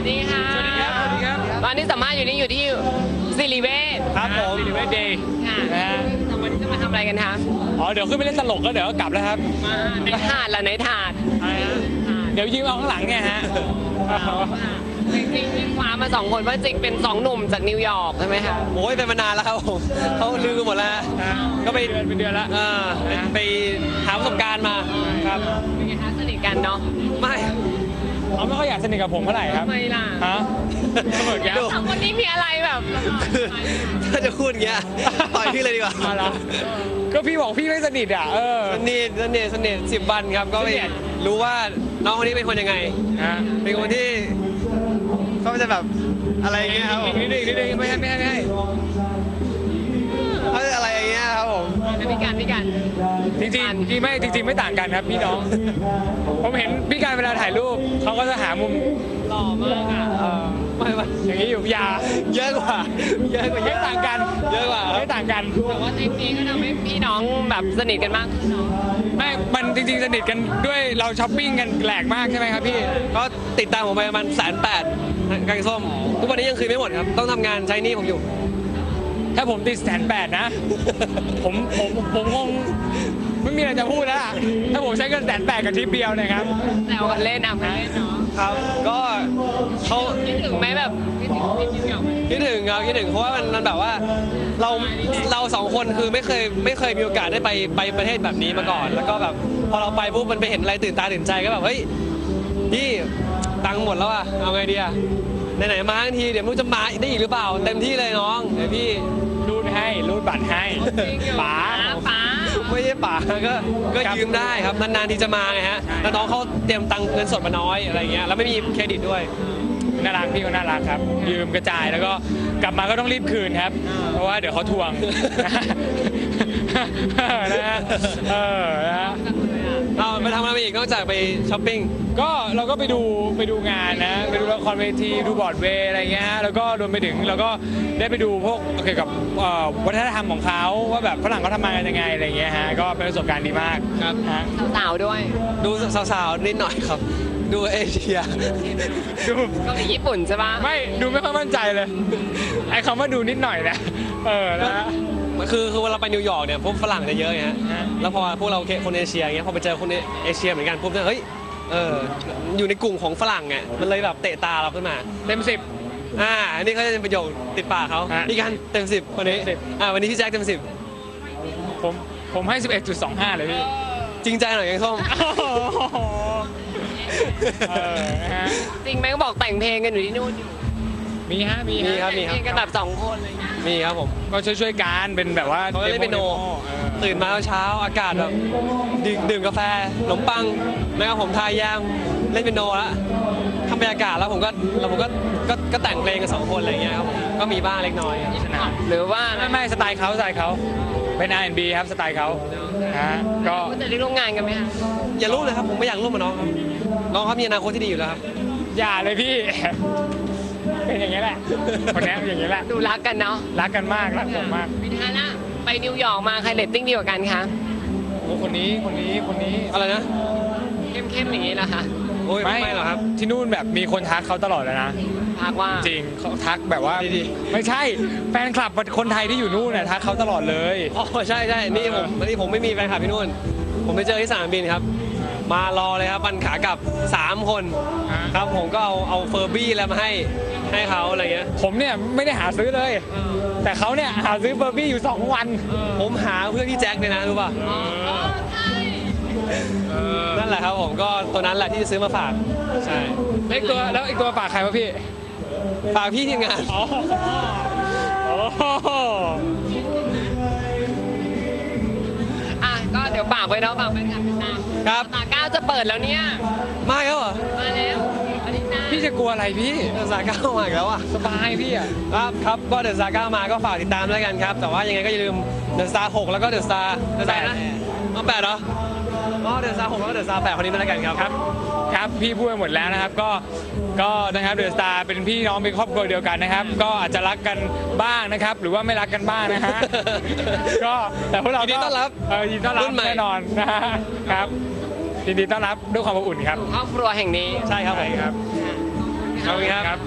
วัสดีค่ะสวัสดีครับสวัสดีครับ ตอนนี้สัมภาษณ์อยู่นี่อยู่ที่สิริเวชครับผมซิลิเวเดย์ค่ะนะฮะแต่วันนี้จะมาทำอะไรกันคะอ๋อเดี๋ยวขึ้นไปเล่นตลกก็เดี๋ยวก็กลับแล้วครับมาในถาดละในถาดอะไรฮะเดี๋ยวยืมเอาข้างหลังไงฮะจริงๆที่คว้ามาสองคนว่าจริงเป็นสองหนุ่มจากนิวยอร์กใช่ไหมคะโอ้ยเป็นมานานแล้วครับผมเขาลืมกันหมดแล้วฮะก็ไปเดือนเป็นเดือนละเออไปไปหาประสบการณ์มาครับเป็นไงคะสนิทกันเนาะไม่ เขาไม่ค่อยอยากสนิทกับผมเท่าไหร่ครับทำไมล่ะฮะเสมอแก้วดูสองคนนี้มีอะไรแบบถ้าจะพูดอย่างเงี้ยต่อยพี่เลยดีกว่าอะไรก็พี่บอกพี่ไม่สนิทอะเออสนิทสนิทสนิทสิบวันครับ ก็ไม่สนิทรู้ว่าน้องคนนี้เป็นคนยังไง ฮะเป็นคนที่เขาจะแบบอะไรอย่างเงี้ยครับผมอีกนิดนึงอีกนิดนึงไม่ให้ไม่ให้ไม่ให้เขาจะอะไรอย่างเงี้ยครับผม พี่กันพี่กัน จริงๆจริงไม่จริง ๆ ไม่ต่างกันครับพี่น้อง ผมเห็นพี่การเวลาถ่ายรูปเขาก็จะหามุมหล่อมากอะเออไม่ไม่อย่างนี้อยู่อย่าเยอะกว่า เยอะกว่าเยไม่อะต่างกันเยอะกว่าครับไม่ต่างกันแต่ว่าทริปนี้ก็ทำให้พี่น้องแบบสนิทกันมากขึ้นเนาะไม่มันจริง ๆ สนิทกันด้วยเราช้อปปิ้งกันแหลกมากใช่ไหมครับพี่ก็ติดตามผมไปประมาณแสนแปดกางส้ม ทุกวันนี้ยังคืนไม่หมดครับ ต้องทำงานใช้หนี้ผมอยู่ ถ้าผมติดแสนแปดนะ ผมผมผมคง ไม่มีอะไรจะพูดแล้วล่ะถ้าผมใช้เงินแสนแปดกับทริปเดียวเนะครับแซวกันเล่นอะไม่เล่นเนาะครับก็เขาคิดถึงไหมแบบคิดถึงพี่นิวยอร์กไหมคิดถึงครับคิดถึงเพราะว่ามันมันแบบว่าเราเราสองคนคือไม่เคยไม่เคยมีโอกาสได้ไปไปประเทศแบบนี้มาก่อน แล้วก็แบบพอเราไปปุ๊บมันไปเห็นอะไรตื่นตาตื่นใจก็แบบเฮ้ยพี่ตังค์หมดแล้วอะเอาไงดีอะไหนๆมาทั้งทีเดี๋ยวไม่รู้จะมาได้อีกหรือเปล่า เต็มที่เลยน้องเดี๋ยวพี่รูดให้รูดบัตรให้จริงเหรอป๋าป๋า ไม่ใช่ป่าก็ก็ครับยืมได้ครับนานๆที่จะมาไงฮะแล้วน้องเขาเตรียมตังค์เงินสดมาน้อยอะไรเงี้ยแล้วไม่มีเครดิตด้วย น่ารักพี่ก็น่ารักครับ ยืมกระจายแล้วก็กลับมาก็ต้องรีบคืนครับ เพราะว่าเดี๋ยวเขาทวงนะฮะเออนะฮะเราไป ทำอะไรมาอีกนอกจากไปช้อปปิ้ง ก็เราก็ไปดูไปดูงานนะ ไปดูละครเวทีดูบอร์ดเวย์อะไรเงี้ยฮะแล้วก็รวมไปถึงเราก็ได้ไปดูพวกเกี่ยวกับเอ่อวัฒนธรรมของเขาว่าแบบฝรั่งเขาทำงานกันยังไงอะไรเงี้ยฮะก็เป็นประสบการณ์ดีมากครับ ฮะสาวๆด้วยดูสาวๆนิดหน่อยครับ ดูเอเชีย ดูเกาหลีญี่ปุ่นใช่ปะไม่ดูไม่ค่อยมั่นใจเลยไอ้คำว่าดูนิดหน่อยนะเออนะฮะ คือคือเวลาไปนิวยอร์กเนี่ยพวกฝรั่งจะเยอะไงฮะฮะ แล้วพอพวกเราคนเอเชียอย่างเงี้ยพอไปเจอคนเอเชียเหมือนกันปุ๊บเนี่ยเฮ้ยเอออยู่ในกลุ่มของฝรั่งไงมันเลยแบบเตะตาเราขึ้นมา เต็มสิบ อ่าอันนี้เขาจะเป็นประโยคติดปากเขาฮะพี่กันเต็มสิบวันนี้สิบอ่าวันนี้พี่แจ็คเต็มสิบผมผมให้ 11.25 เลยพี่จริงใจหน่อยแกงส้มเออนะฮะ จริงไหมก็บอกแต่งเพลงกันอยู่ที่นู่นอยู่มีฮะมีมีฮะครับแต่งเพลงกันแบบสองคนอะไรอย่างเงี้ย มีครับผม ก็ช่วยช่วยๆกันเป็นแบบว่าเขาก็เล่นเปียโนเออตื่นมาเช้าๆอากาศแบบดื่มดื่มกาแฟขนมปังนะครับผมทายยามเล่นเปียโนแล้วทำบรรยากาศแล้วผมก็แล้วผมก็ก็ก็แต่งเพลงกันสองคนอะไรอย่างเงี้ยครับผมก็มีบ้างเล็กน้อยสนามหรือว่าไม่ไม่สไตล์เขาสไตล์เขาเป็น R&B ครับสไตล์เขาฮะก็จะได้ร่วมงานกันไหมคะอย่ารู้เลยครับผมไม่อยากร่วมกับน้องครับน้องเขามีอนาคตที่ดีอยู่แล้วครับอย่าเลยพี่ เป็นอย่างนี้ยแหละ คนนี้เป็นอย่างนี้ยแหละ ดูรักกันเนาะรักกันมาก รักผมมากพิธานะไปนิวยอร์กมาใครเรตติ้งดีกว่ากันคะโอ้คนนี้ คนนี้ คนนี้ อะไรนะ เข้มๆอย่างนี้เหรอคะโอ้ยไม่หรอกครับ ที่นู่นแบบมีคนทักเขาตลอดเลยนะ พักว่า จริงเขาทักแบบว่า ดี ไม่ใช่ แฟนคลับคนไทยที่อยู่นู่นน่ะทักเขาตลอดเลย อ๋อใช่ใช่นี่ผมนี่ผมไม่มีแฟนคลับที่นู่น ผมไปเจอที่สนามบินครับ มารอเลยครับวันขากลับ 3 คนฮะครับผมก็เอาเอาเฟอร์บี้แล้วมาให้ให้เขาอะไรเงี้ยผมเนี่ยไม่ได้หาซื้อเลย แต่เขาเนี่ยหาซื้อเบอร์บี้อยู่ 2 วัน ผมหาเพื่อพี่แจ็คเลยนะรู้ป่ะอ๋อใช่นั่นแหละครับผมก็ตัวนั้นแหละที่ซื้อมาฝากใช่แล้วอีกตัวแล้วอีกตัวฝากใครวะพี่ฝากพี่ทีมงาน อ๋อโอ้โหอะก็เดี๋ยวฝากไว้เนาะฝากแฟนคลับติดตามครับ ตาเก้า จะเปิดแล้วเนี่ย มาแล้วเหรอ มาแล้วอาทิตย์หน้าพี่จะกลัวอะไรพี่เดอะซาก้ามาอีกแล้วอะ สบายพี่อะ ครับครับก็เดอะซาก้ามาก็ฝากติดตามด้วยกันครับ แต่ว่ายังไงก็อย่าลืมเดอะซาหกแล้วก็เดอะซาเดอะซานะเอาแปดเหรออ๋อเดอะซาหกแล้วก็เดอะซาแปดคนนี้มาแล้วกันครับครับ ครับพี่พูดไปหมดแล้วนะครับก็ก็นะครับเดอะสตาร์เป็นพี่น้องเป็นครอบครัวเดียวกันนะครับ ก็อาจจะรักกันบ้างนะครับ หรือว่าไม่รักกันบ้างนะฮะก็แต่พวกเรายินดีก็ต้อนรับ เออยินดีต้อนรับรุ่นใหม่ แน่นอนนะฮะครับินดีต้อนรับด้วยความอบอุ่นครับ ครอบครัวแห่งนี้ ใช่ครับผมครับขอบคุณครับ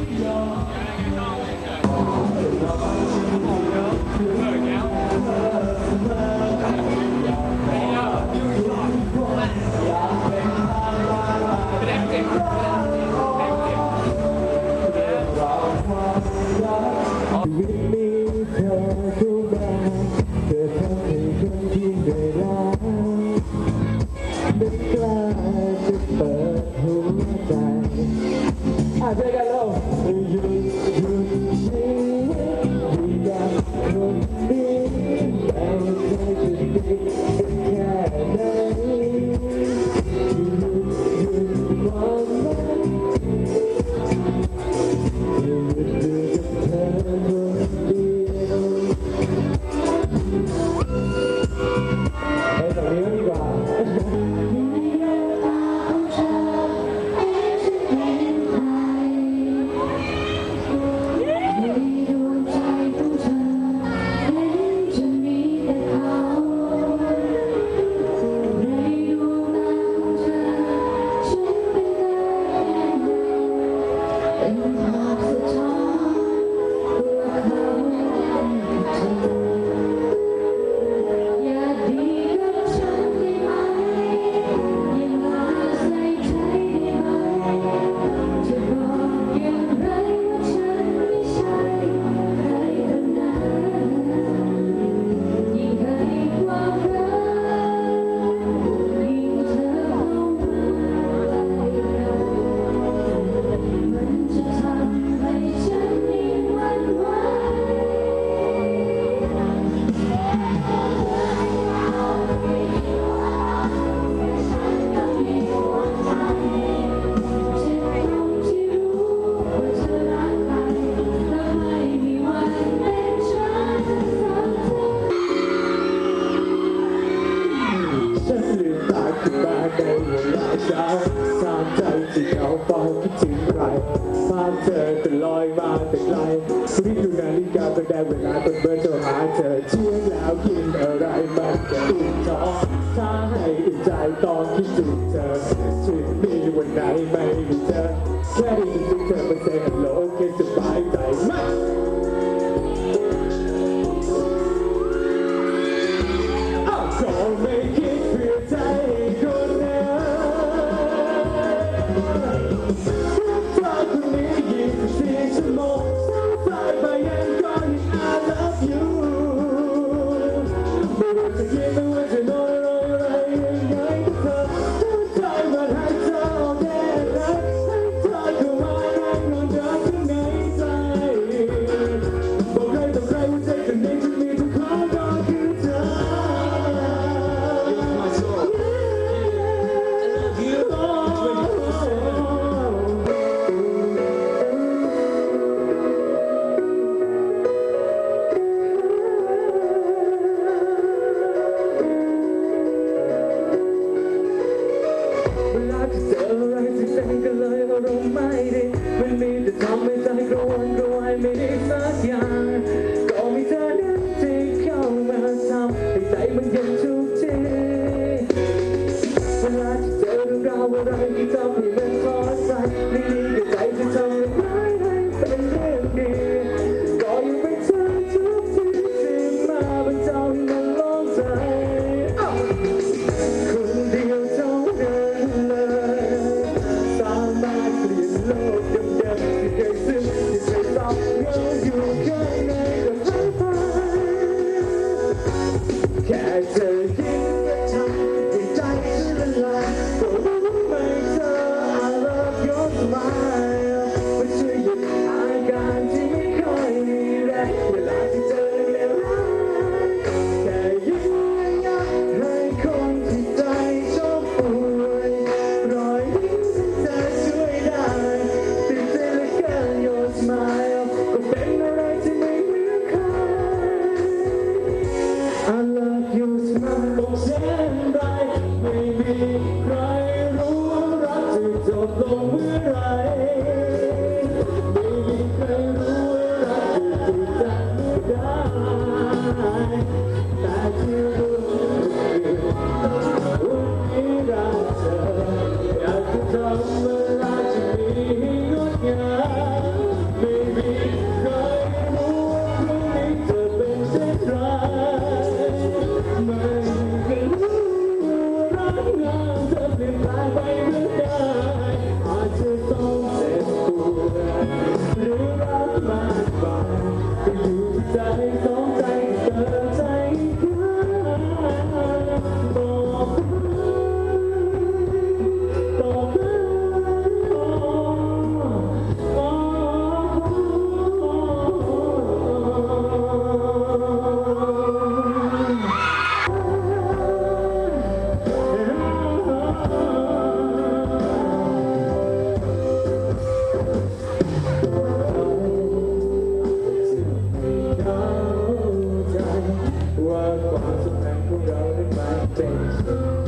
เป็นไรรีบดูนาฬิกาแสดงเวลาเป็นเบอร์โทรหาเธอเชื่อแล้วกินอะไรบ้างตุ่นจอถ้าให้อุ่นใจตอนคิดถึงเธอถึงมีวันไหนไม่มีเธอแค่ได้ยินเสียงเธอเป็นเซฮัลโหลแค่จะ about what's a man without a face.